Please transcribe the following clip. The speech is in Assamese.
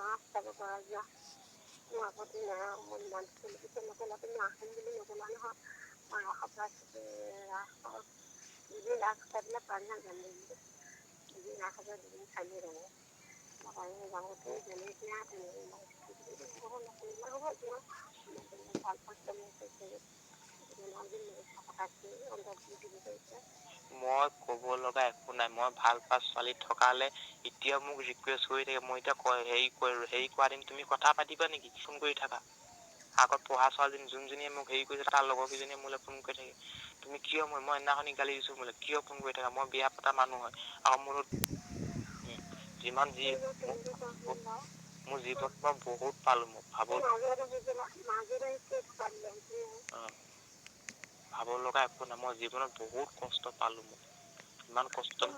hasta que para allá no hago nada muy mal porque que no que la que me hacen de lo que la no para hablar de la de la hacer la pana de la de la hacer de un salero la para de la que de la que hace de la que de la que de la que de la que de la que মই ক'বলৈ ভাল পোৱা ছোৱালী থকালে এতিয়া মোক ৰিকুৱেষ্ট কৰি থাকে মই এতিয়া হেৰি কৰি হেৰি কৰা দিম তুমি কথা পাতিবা নেকি? ফোন কৰি থাকা। আগত পঢ়া ছোৱালীজনী যোনজনীয়ে মোক হেৰি কৰিছে তাৰ লগৰ কেইজনীয়ে মোলৈ ফোন কৰি থাকে। তুমি কিয় মই মই সেইদিনাখনি গালি দিছোঁ মোলৈ কিয় ফোন কৰি থাকা? মই বিয়া পতা মানুহ হয়। আৰু মোৰ যিমান যি মোৰ জীৱনত মই বহুত পালোঁ মোক ভাব ভাব লগা একো নাই মই জীৱনত বহুত কষ্ট পালোঁ মোক। manifestation